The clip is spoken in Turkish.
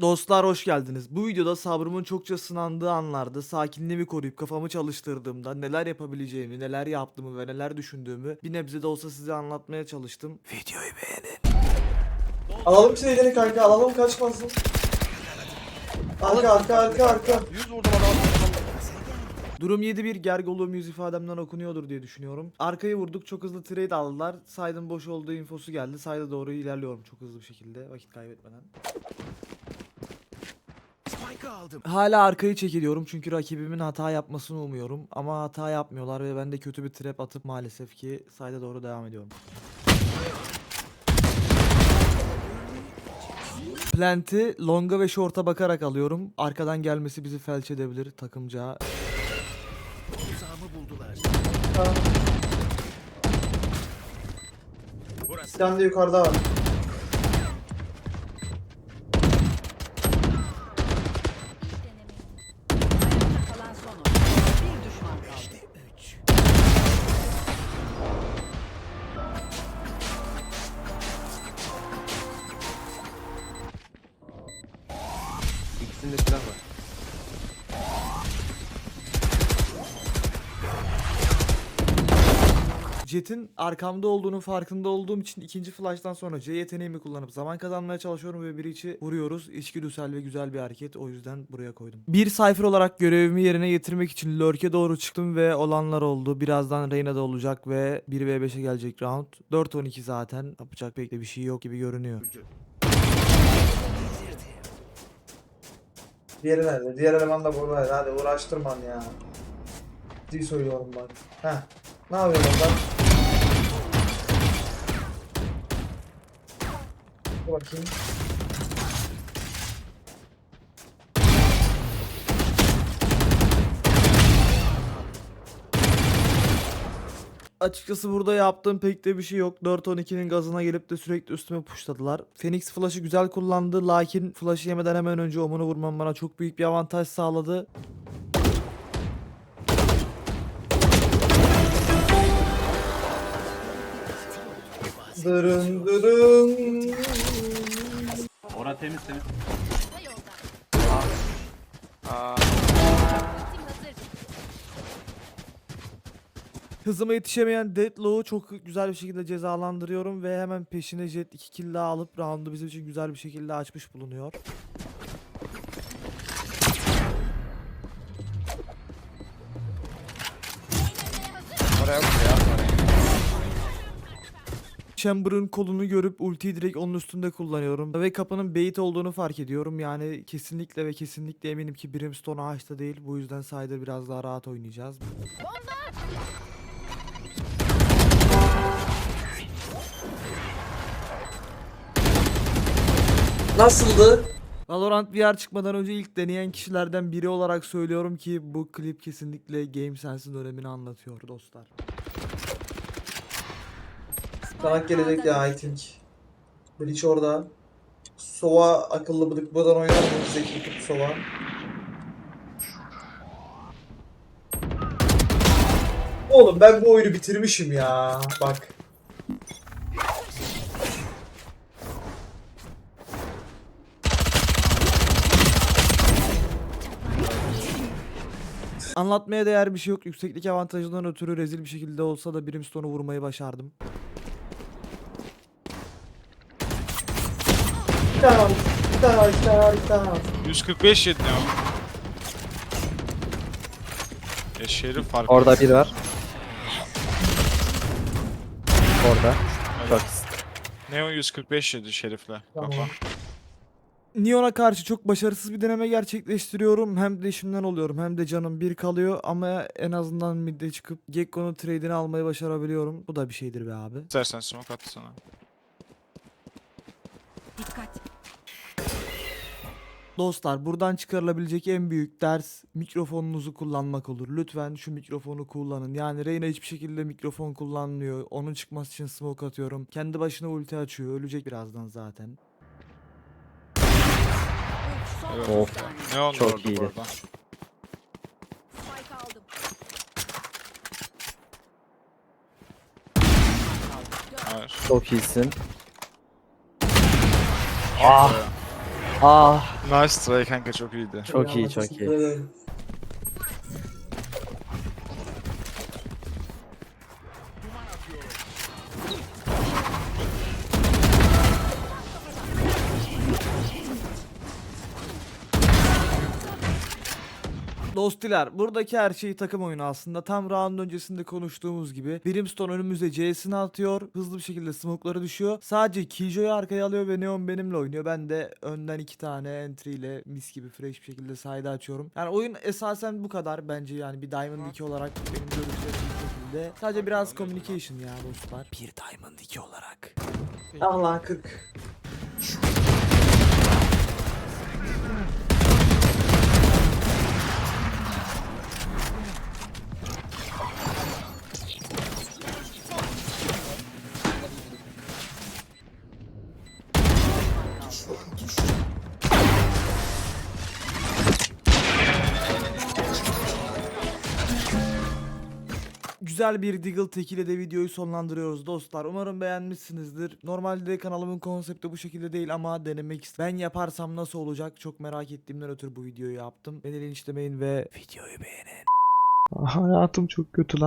Dostlar hoş geldiniz. Bu videoda sabrımın çokça sınandığı anlarda sakinliğimi koruyup kafamı çalıştırdığımda neler yapabileceğimi, neler yaptığımı ve neler düşündüğümü bir nebze de olsa size anlatmaya çalıştım. Videoyu beğenin. Alalım şeyleri kanka alalım kaçmasın. Arka arka arka arka. 100 vurdum adamı. Durum 7-1 gergoluğum yüz ifademden okunuyordur diye düşünüyorum. Arkayı vurduk çok hızlı trade aldılar. Side'ın boş olduğu infosu geldi. Side'a doğru ilerliyorum çok hızlı bir şekilde vakit kaybetmeden. Hala arkayı çekiliyorum çünkü rakibimin hata yapmasını umuyorum. Ama hata yapmıyorlar ve ben de kötü bir trap atıp maalesef ki side'a doğru devam ediyorum. Plant'i longa ve short'a bakarak alıyorum. Arkadan gelmesi bizi felç edebilir takımca. Ha. Bir tane de yukarıda var. İkisinde silah var. Jet'in arkamda olduğunun farkında olduğum için ikinci flash'tan sonra C yeteneğimi kullanıp zaman kazanmaya çalışıyorum ve bir içi vuruyoruz. İçgüdüsel ve güzel bir hareket. O yüzden buraya koydum. Bir sayfır olarak görevimi yerine getirmek için lurk'e doğru çıktım ve olanlar oldu. Birazdan Reyna'da olacak ve 1v5'e gelecek round. 4-12 zaten. Yapacak pek de bir şey yok gibi görünüyor. Diğeri nerede? Diğer eleman da burada. Hadi uğraştırman ya. Ciddi söylüyorum bak. Heh. Ne yapıyorsun lan? Bakayım. Açıkçası burada yaptığım pek de bir şey yok. 4-12'nin gazına gelip de sürekli üstüme pushladılar. Phoenix flash'ı güzel kullandı lakin flash'ı yemeden hemen önce omunu vurmam bana çok büyük bir avantaj sağladı. Dırın dırın. Ora temiz temiz. Hızıma yetişemeyen Deadlock'u çok güzel bir şekilde cezalandırıyorum ve hemen peşine Jet 2 kill daha alıp roundu bizim için güzel bir şekilde açmış bulunuyor. Oraya. Chamber'ın kolunu görüp ultiyi direkt onun üstünde kullanıyorum. Ve kapının bait olduğunu fark ediyorum. Yani kesinlikle ve kesinlikle eminim ki Brimstone ağaçta değil. Bu yüzden sayede biraz daha rahat oynayacağız. Nasıldı? Valorant VR çıkmadan önce ilk deneyen kişilerden biri olarak söylüyorum ki bu klip kesinlikle Game Sense'in önemini anlatıyor dostlar. Kanak gelecek ya I think. Bleach orada. Sova akıllı bıdık buradan oynar mı? Zeki tut Sova. Oğlum ben bu oyunu bitirmişim ya. Bak. Anlatmaya değer bir şey yok. Yükseklik avantajından ötürü rezil bir şekilde olsa da Brimstone'u vurmayı başardım. Tane var. 145 yedi ya. Ya şerif farkı. Orada bir var. Orada. Çok Neo 145 yedi şerifle. Tamam. Kafa. Neon'a karşı çok başarısız bir deneme gerçekleştiriyorum. Hem de işimden oluyorum hem de canım bir kalıyor ama en azından midde çıkıp Gekko'nun trade'ini almayı başarabiliyorum. Bu da bir şeydir be abi. İstersen smoke at sana. Dikkat. Dostlar buradan çıkarılabilecek en büyük ders mikrofonunuzu kullanmak olur. Lütfen şu mikrofonu kullanın. Yani Reyna hiçbir şekilde mikrofon kullanmıyor. Onun çıkması için smoke atıyorum. Kendi başına ulti açıyor. Ölecek birazdan zaten. Evet. Of. Neon da Çok orada bu iyiydi. arada. Spike aldım. Hayır. çok iyisin. Ah. Ah Nice try kanka çok iyiydi. çok iyi çok iyi. Dostiler buradaki her şey takım oyunu aslında. Tam round öncesinde konuştuğumuz gibi. Brimstone önümüzde C'sini atıyor. Hızlı bir şekilde smoke'ları düşüyor. Sadece Kijo'yu arkaya alıyor ve Neon benimle oynuyor. Ben de önden iki tane entry ile mis gibi fresh bir şekilde side açıyorum. Yani oyun esasen bu kadar bence yani bir Diamond 2 olarak benim görüşlerim bu şekilde. Sadece biraz communication ya dostlar. Bir Diamond 2 olarak. Allah 40. Güzel bir Deagle Tech ile de videoyu sonlandırıyoruz dostlar. Umarım beğenmişsinizdir. Normalde kanalımın konsepti bu şekilde değil ama denemek istedim. Ben yaparsam nasıl olacak çok merak ettiğimden ötürü bu videoyu yaptım. Beni linçlemeyin ve videoyu beğenin. Hayatım çok kötü lan.